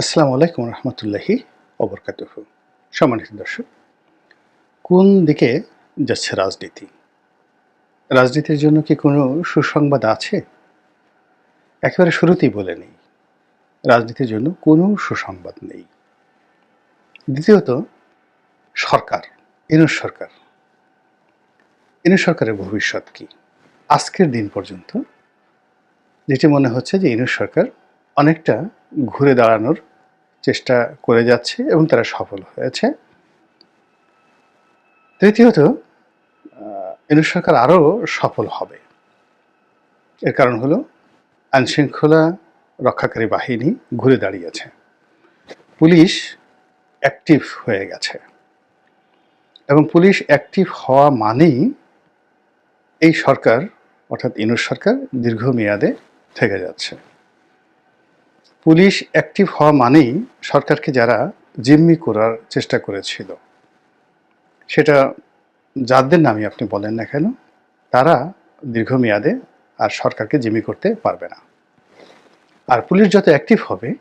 আসসালামু আলাইকুম রহমতুল্লাহি অবরকাতুহ। সম্মানিত দর্শক, কোন দিকে যাচ্ছে রাজনীতি? রাজনীতির জন্য কি কোনো সুসংবাদ আছে? একেবারে শুরুতেই বলে নেই, রাজনীতির জন্য কোনো সুসংবাদ নেই। দ্বিতীয়ত, সরকার, ইনুস সরকার। ইনুস সরকারের ভবিষ্যৎ কি? আজকের দিন পর্যন্ত যেটি মনে হচ্ছে যে ইনুস সরকার অনেকটা ঘুরে দাঁড়ানোর চেষ্টা করে যাচ্ছে এবং তারা সফল হয়েছে। তৃতীয়ত ইনুস সরকার আরও সফল হবে। এর কারণ হলো, আইনশৃঙ্খলা রক্ষাকারী বাহিনী ঘুরে দাঁড়িয়েছে। পুলিশ অ্যাক্টিভ হয়ে গেছে। এবং পুলিশ অ্যাক্টিভ হওয়া মানেই এই সরকার, অর্থাৎ ইনুস সরকার, দীর্ঘমেয়াদে থেকে যাচ্ছে। পুলিশ অ্যাক্টিভ হওয়া মানেই সরকারকে যারা জিম্মি করার চেষ্টা করেছিল। সেটা যাদের নামই আপনি বলেন না কেন, তারা দীর্ঘমেয়াদে আর সরকারকে জিম্মি করতে পারবে না। আর পুলিশ যত অ্যাক্টিভ হবে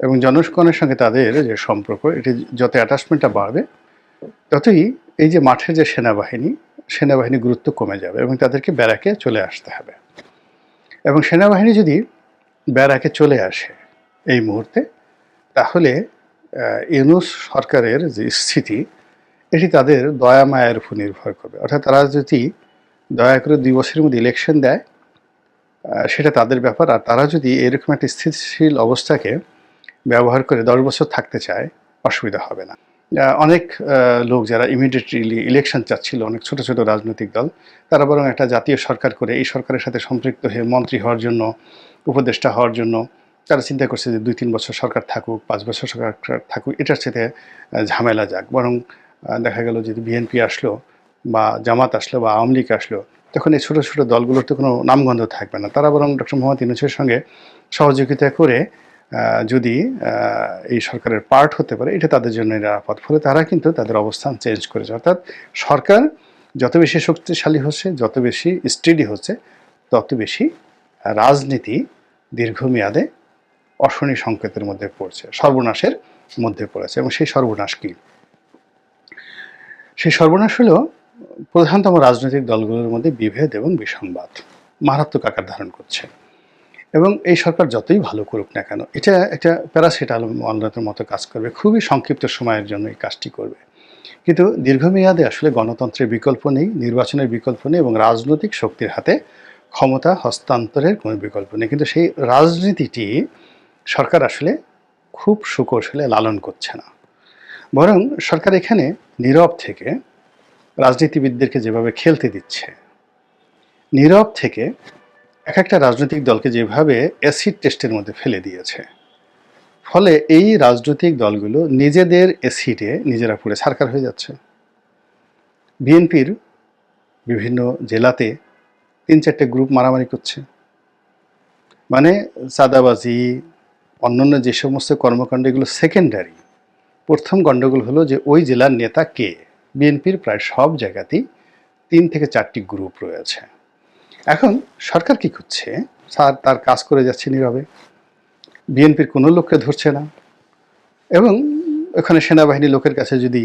এবং জনগণের সঙ্গে তাদের যে সম্পর্ক, এটি যত অ্যাটাচমেন্টটা বাড়বে, ততই এই যে মাঠের যে সেনাবাহিনী সেনাবাহিনী গুরুত্ব কমে যাবে এবং তাদেরকে ব্যারাকে চলে আসতে হবে। এবং সেনাবাহিনী যদি ব্যারাকে চলে আসে এই মুহূর্তে, তাহলে ইউনুস সরকারের যে স্থিতি, এটি তাদের দয়া মায়ের উপর নির্ভর করবে। অর্থাৎ তারা যদি দয়া করে দুই বছরের মধ্যে ইলেকশন দেয় সেটা তাদের ব্যাপার। আর তারা যদি এরকম একটা স্থিতিশীল অবস্থাকে ব্যবহার করে দশ বছর থাকতে চায়, অসুবিধা হবে না। অনেক লোক যারা ইমিডিয়েটলি ইলেকশন চাচ্ছিল, অনেক ছোট ছোট রাজনৈতিক দল, তারা বরং একটা জাতীয় সরকার করে এই সরকারের সাথে সম্পৃক্ত হয়ে মন্ত্রী হওয়ার জন্য উপদেষ্টা হওয়ার জন্য তারা চিন্তা করছে যে দুই তিন বছর সরকার থাকুক, পাঁচ বছর সরকার থাকুক, এটার সাথে ঝামেলা যাক। বরং দেখা গেল যদি বিএনপি আসলো বা জামাত আসলো বা আওয়ামী লীগ আসলো, তখন এই ছোটো ছোটো দলগুলোর তো কোনো নামগন্ধ থাকবে না। তারা বরং ডক্টর মোহাম্মদ ইউনুসের সঙ্গে সহযোগিতা করে যদি এই সরকারের পার্ট হতে পারে, এটা তাদের জন্য নিরাপদ। ফলে তারা কিন্তু তাদের অবস্থান চেঞ্জ করেছে। অর্থাৎ সরকার যত বেশি শক্তিশালী হচ্ছে, যত বেশি স্টেডি হচ্ছে, তত বেশি রাজনীতি দীর্ঘমেয়াদে অশনি সংকেতের মধ্যে পড়ছে, সর্বনাশের মধ্যে পড়েছে। এবং সেই সর্বনাশ কি? সেই সর্বনাশ হলো প্রধানতম রাজনৈতিক দলগুলোর মধ্যে বিভেদ এবং বিসংবাদ মারাত্মক আকার ধারণ করছে। এবং এই সরকার যতই ভালো করুক না কেন, এটা একটা প্যারাসিটাল প্যারাসিটামলের মতো কাজ করবে, খুবই সংক্ষিপ্ত সময়ের জন্য এই কাজটি করবে। কিন্তু দীর্ঘমেয়াদে আসলে গণতন্ত্রের বিকল্প নেই, নির্বাচনের বিকল্প নেই এবং রাজনৈতিক শক্তির হাতে ক্ষমতা হস্তান্তরের কোনো বিকল্প নেই। কিন্তু সেই রাজনীতিটি সরকার আসলে খুব সুকৌশলে লালন করছে না। বরং সরকার এখানে নীরব থেকে রাজনীতিবিদদেরকে যেভাবে খেলতে দিচ্ছে, নীরব থেকে এক একটা রাজনৈতিক দলকে যেভাবে অ্যাসিড টেস্টের মধ্যে ফেলে দিয়েছে, ফলে এই রাজনৈতিক দলগুলো নিজেদের অ্যাসিডে নিজেরা পুড়ে সরকার হয়ে যাচ্ছে। বিএনপির বিভিন্ন জেলাতে তিন চারটে গ্রুপ মারামারি করছে। মানে চাঁদাবাজি অন্যান্য যে সমস্ত কর্মকাণ্ড, এগুলো সেকেন্ডারি প্রথম গণ্ডগোল হলো যে ওই জেলার নেতা কে? বিএনপির প্রায় সব জায়গাতেই তিন থেকে চারটি গ্রুপ রয়েছে। এখন সরকার কি করছে? স্যার, তার কাজ করে যাচ্ছে নীরবে। বিএনপির কোনো লোককে ধরছে না। এবং ওখানে সেনাবাহিনী লোকের কাছে যদি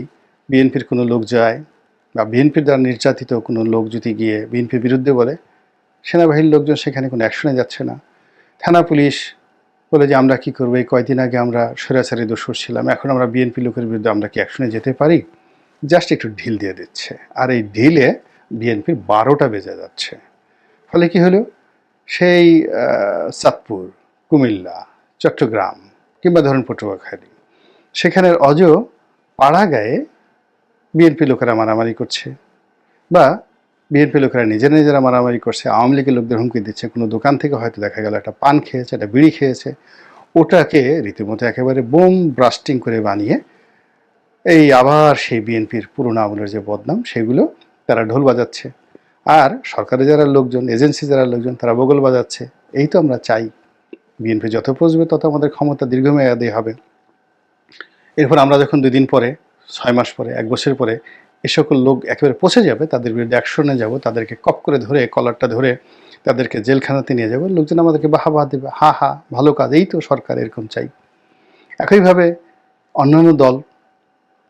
বিএনপির কোনো লোক যায় বা বিএনপির দ্বারা নির্যাতিত কোনো লোক যদি গিয়ে বিএনপির বিরুদ্ধে বলে সেনাবাহিনীর লোকজন সেখানে কোনো অ্যাকশনে যাচ্ছে না। থানা পুলিশ বলে যে, আমরা কি করব? এই কয়দিন আগে আমরা সরাসরি দোষর ছিলাম। এখন আমরা বিএনপি লোকের বিরুদ্ধে আমরা কি অ্যাকশনে যেতে পারি? জাস্ট একটু ঢিল দিয়ে দিচ্ছে। আর এই ঢিলে বিএনপির বারোটা বেজে যাচ্ছে। ফলে কি হলো? সেই চাঁদপুর কুমিল্লা, চট্টগ্রাম কিংবা ধরুন পটুয়াখালী, সেখানের অজ পাড়া গায়ে বিএনপি লোকেরা মারামারি করছে। বা বিএনপি লোকেরা নিজেরা নিজেরা মারামারি করছে, আওয়ামী লীগের লোকদের হুমকি দিচ্ছে, কোনো দোকান থেকে হয়তো দেখা গেল একটা পান খেয়েছে, একটা বিড়ি খেয়েছে। ওটাকে রীতিমতো একেবারে বোম ব্রাস্টিং করে বানিয়ে এই আবার সেই বিএনপির পুরোনো আমলের যে বদনাম, সেগুলো তারা ঢোল বাজাচ্ছে। আর সরকারের যারা লোকজন এজেন্সি যারা লোকজন, তারা বগল বাজাচ্ছে। এই তো আমরা চাই, বিএনপি যত পৌঁছবে তত আমাদের ক্ষমতা দীর্ঘমেয়াদী হবে। এরপর আমরা যখন দুই দিন পরে, ছয় মাস পরে, এক বছর পরে এ সকল লোক একেবারে পচে যাবে, তাদের বিরুদ্ধে অ্যাকশনে যাব, তাদেরকে কপ করে ধরে, কলারটা ধরে তাদেরকে জেলখানাতে নিয়ে যাব। লোকজন আমাদেরকে বাহা বাহা দেবে, হা হা, ভালো কাজ, এই তো সরকার এরকম চাই। একইভাবে অন্যান্য দল,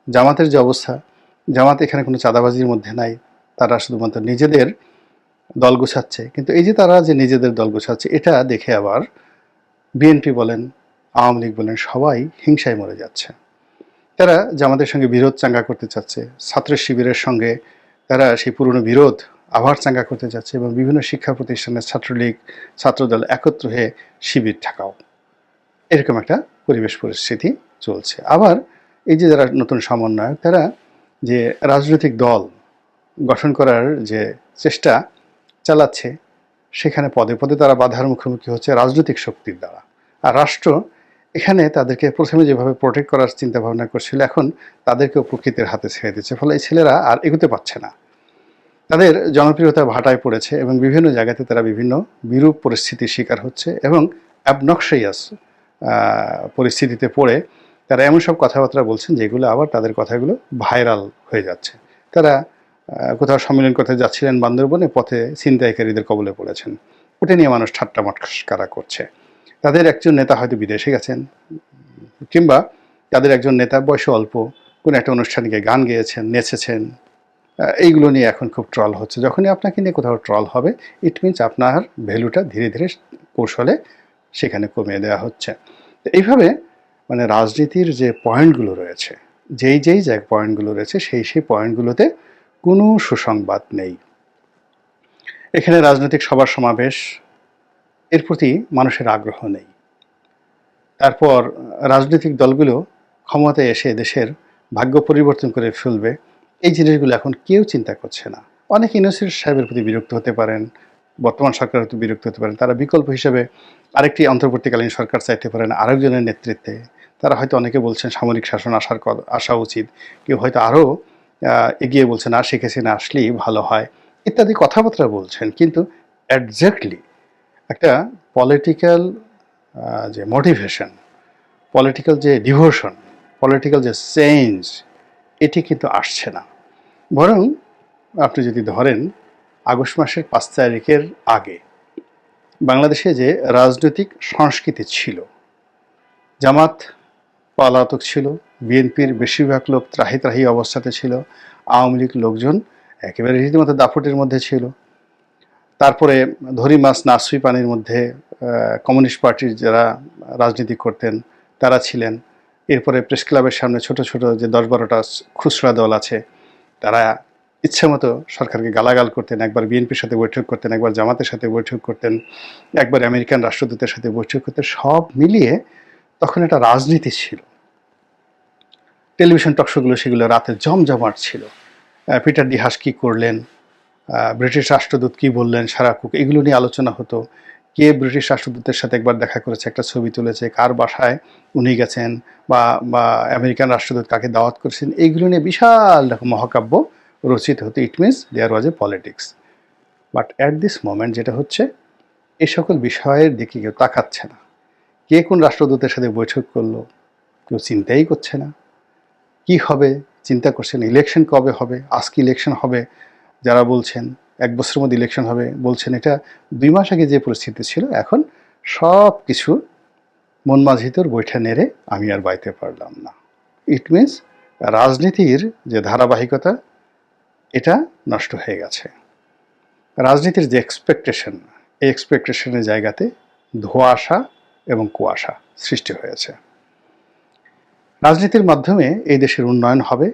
জামাতের যে অবস্থা, জামাত এখানে কোনো চাঁদাবাজির মধ্যে নাই, তারা শুধুমাত্র নিজেদের দল গোছাচ্ছে। কিন্তু এই যে তারা যে নিজেদের দল গোছাচ্ছে, এটা দেখে আবার বিএনপি বলেন, আওয়ামী লীগ বলেন, সবাই হিংসায় মরে যাচ্ছে। তারা জামাতের সঙ্গে বিরোধ চাঙ্গা করতে চাচ্ছে, ছাত্র শিবিরের সঙ্গে তারা সেই পুরনো বিরোধ আবার চাঙ্গা করতে যাচ্ছে এবং বিভিন্ন শিক্ষা প্রতিষ্ঠানের ছাত্রলীগ, ছাত্রদল একত্র হয়ে শিবির ঠেকাও। এরকম একটা পরিবেশ পরিস্থিতি চলছে। আবার এই যে যারা নতুন সমন্বয়ক, তারা যে রাজনৈতিক দল গঠন করার যে চেষ্টা চালাচ্ছে, সেখানে পদে পদে তারা বাধার মুখোমুখি হচ্ছে রাজনৈতিক শক্তির দ্বারা। আর রাষ্ট্র এখানে তাদেরকে প্রথমে যেভাবে প্রোটেক্ট করার চিন্তা ভাবনা করছিল, এখন তাদেরকেও প্রকৃতির হাতে ছেড়ে দিচ্ছে। ফলে এই ছেলেরা আর এগোতে পারছে না। তাদের জনপ্রিয়তা ভাটায় পড়েছে এবং বিভিন্ন জায়গাতে তারা বিভিন্ন বিরূপ পরিস্থিতির শিকার হচ্ছে এবং অ্যাবনক্সাইয়াস পরিস্থিতিতে পড়ে। তারা এমন সব কথাবার্তা বলছেন যেগুলো আবার তাদের কথাগুলো ভাইরাল হয়ে যাচ্ছে। তারা কোথাও সম্মেলন করতে যাচ্ছিলেন বান্দরবনে, পথে ছিনতাইকারীদের কবলে পড়েছেন। ওটা নিয়ে মানুষ ঠাট্টা মটকারা করছে। তাদের একজন নেতা হয়তো বিদেশে গেছেন, কিংবা তাদের একজন নেতা বয়স অল্প, কোনো একটা অনুষ্ঠানে গিয়ে গান গেয়েছেন, নেচেছেন এইগুলো নিয়ে এখন খুব ট্রল হচ্ছে। যখনই আপনাকে নিয়ে কোথাও ট্রল হবে ইট মিনস আপনার ভ্যালুটা ধীরে ধীরে কৌশলে সেখানে কমিয়ে দেওয়া হচ্ছে। এইভাবে মানে রাজনীতির যে পয়েন্টগুলো রয়েছে, যেই যেই যে পয়েন্টগুলো রয়েছে, সেই সেই পয়েন্টগুলোতে কোনো সুসংবাদ নেই। এখানে রাজনৈতিক সবার সমাবেশ এর প্রতি মানুষের আগ্রহ নেই। তারপর রাজনৈতিক দলগুলো ক্ষমতায় এসে দেশের ভাগ্য পরিবর্তন করে ফেলবে, এই জিনিসগুলো এখন কেউ চিন্তা করছে না। অনেক ইউনিভার্সিটি সাহেবের প্রতি বিরক্ত হতে পারেন, বর্তমান সরকারের প্রতি বিরক্ত হতে পারেন। তারা বিকল্প হিসেবে আরেকটি অন্তর্বর্তীকালীন সরকার চাইতে পারেন আরেকজনের নেতৃত্বে। তারা হয়তো অনেকে বলছেন সামরিক শাসন আসার আসা উচিত। কেউ হয়তো আরও এগিয়ে বলছেন, আর শেখ হাসিনা আসলেই ভালো হয়। ইত্যাদি কথাবার্তা বলছেন। কিন্তু একজ্যাক্টলি একটা পলিটিক্যাল যে মোটিভেশন পলিটিক্যাল যে ডিভোশন পলিটিক্যাল যে চেঞ্জ এটি কিন্তু আসছে না। বরং আপনি যদি ধরেন, আগস্ট মাসের পাঁচ তারিখের আগে বাংলাদেশে যে রাজনৈতিক সংস্কৃতি ছিল, জামাত পলাতক ছিল, বিএনপির বেশিরভাগ লোক ত্রাহি ত্রাহি অবস্থাতে ছিল, আওয়ামী লীগ লোকজন একেবারে রীতিমতো দাপটের মধ্যে ছিল তারপরে ধরি মাছ নাসুই পানির মধ্যে কমিউনিস্ট পার্টির যারা রাজনীতি করতেন, তারা ছিলেন। এরপরে প্রেস ক্লাবের সামনে ছোট ছোট যে দশ বারোটা খুচরা দল আছে, তারা ইচ্ছে মতো সরকারকে গালাগাল করতেন, একবার বিএনপির সাথে বৈঠক করতেন, একবার জামাতের সাথে বৈঠক করতেন, একবার আমেরিকান রাষ্ট্রদূতের সাথে বৈঠক করতেন, সব মিলিয়ে তখন একটা রাজনীতি ছিল। টেলিভিশন টকশোগুলো সেগুলো রাতে জমজমাট ছিল। পিটার ডিহাস কী করলেন? ব্রিটিশ রাষ্ট্রদূত কী বললেন সারা কুক, এগুলো নিয়ে আলোচনা হতো। কে ব্রিটিশ রাষ্ট্রদূতের সাথে একবার দেখা করেছে, একটা ছবি তুলেছে, কার বাসায় উনি গেছেন বা বা আমেরিকান রাষ্ট্রদূত কাকে দাওয়াত করেছেন এইগুলো নিয়ে বিশাল রকম মহাকাব্য রচিত হতো। It means there was a politics but at this moment যেটা হচ্ছে এই সকল বিষয়ের দিকে কেউ তাকাচ্ছে না। কে কোন রাষ্ট্রদূতের সাথে বৈঠক করল, কেউ চিন্তাই করছে না। কি হবে, চিন্তা করছেন ইলেকশন কবে হবে আজকে ইলেকশন হবে যারা বলছেন, এক বছরের মধ্যে ইলেকশন হবে, বলছেন এটা দুই মাস আগে যে পরিস্থিতি ছিল, এখন সব কিছু মন মাঝিতর বৈঠা নেড়ে আমি আর বাইতে পারলাম না। ইট মিনস রাজনীতির যে ধারাবাহিকতা, এটা নষ্ট হয়ে গেছে। রাজনীতির যে এক্সপেকটেশন এই এক্সপেকটেশনের জায়গাতে ধোঁয়াশা এবং কুয়াশা সৃষ্টি হয়েছে। রাজনীতির মাধ্যমে এই দেশের উন্নয়ন হবে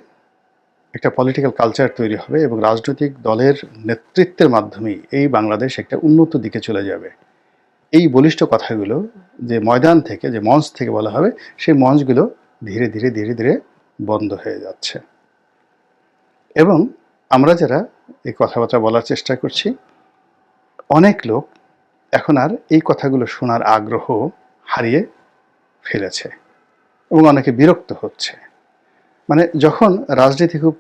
একটা পলিটিক্যাল কালচার তৈরি হবে এবং রাজনৈতিক দলের নেতৃত্বের মাধ্যমেই এই বাংলাদেশ একটা উন্নত দিকে চলে যাবে। এই বলিষ্ঠ কথাগুলো যে ময়দান থেকে, যে মঞ্চ থেকে বলা হবে, সেই মঞ্চগুলো ধীরে ধীরে ধীরে ধীরে বন্ধ হয়ে যাচ্ছে। এবং আমরা যারা এই কথাবার্তা বলার চেষ্টা করছি, অনেক লোক এখন আর এই কথাগুলো শোনার আগ্রহ হারিয়ে ফেলেছে এবং অনেকে বিরক্ত হচ্ছে। মানে যখন রাজনীতি খুব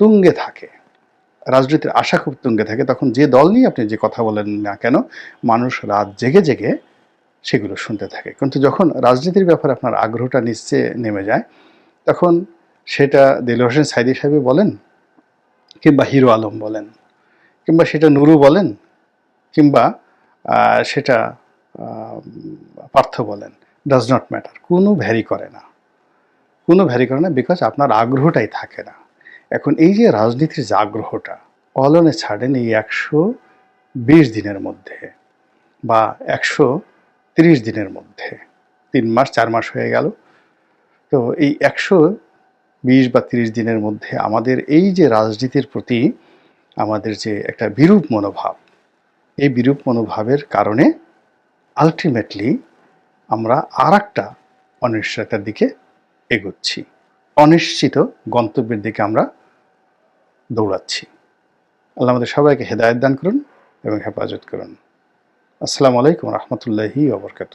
তুঙ্গে থাকে, রাজনীতির আশা খুব তুঙ্গে থাকে, তখন যে দল নিয়ে আপনি যে কথা বলেন না কেন, মানুষ রাত জেগে জেগে সেগুলো শুনতে থাকে। কিন্তু যখন রাজনীতির ব্যাপারে আপনার আগ্রহটা নিচে নেমে যায়, তখন সেটা দিল হোসেন সাইদি সাহেব বলেন, কিংবা হিরো আলম বলেন, কিংবা সেটা নুরু বলেন, কিংবা সেটা পার্থ বলেন ডাজ নট ম্যাটার কোনো ভ্যারি করে না। কোনো ভ্যারি করে না বিকজ আপনার আগ্রহটাই থাকে না। এখন এই যে রাজনীতির যে আগ্রহটা অলনে ছাড়েন এই একশো বিশ দিনের মধ্যে বা একশো তিরিশ দিনের মধ্যে, তিন মাস, চার মাস হয়ে গেল। তো এই একশো বিশ বা তিরিশ দিনের মধ্যে আমাদের এই যে রাজনীতির প্রতি আমাদের যে একটা বিরূপ মনোভাব, এই বিরূপ মনোভাবের কারণে আলটিমেটলি আমরা আর একটা অনিশ্চয়তার দিকে এগোচ্ছি। অনিশ্চিত গন্তব্যের দিকে আমরা দৌড়াচ্ছি। আল্লাহ আমাদের সবাইকে হেদায়ত দান করুন এবং হেফাজত করুন। আসসালামু আলাইকুম রহমতুল্লাহি ওবরকাত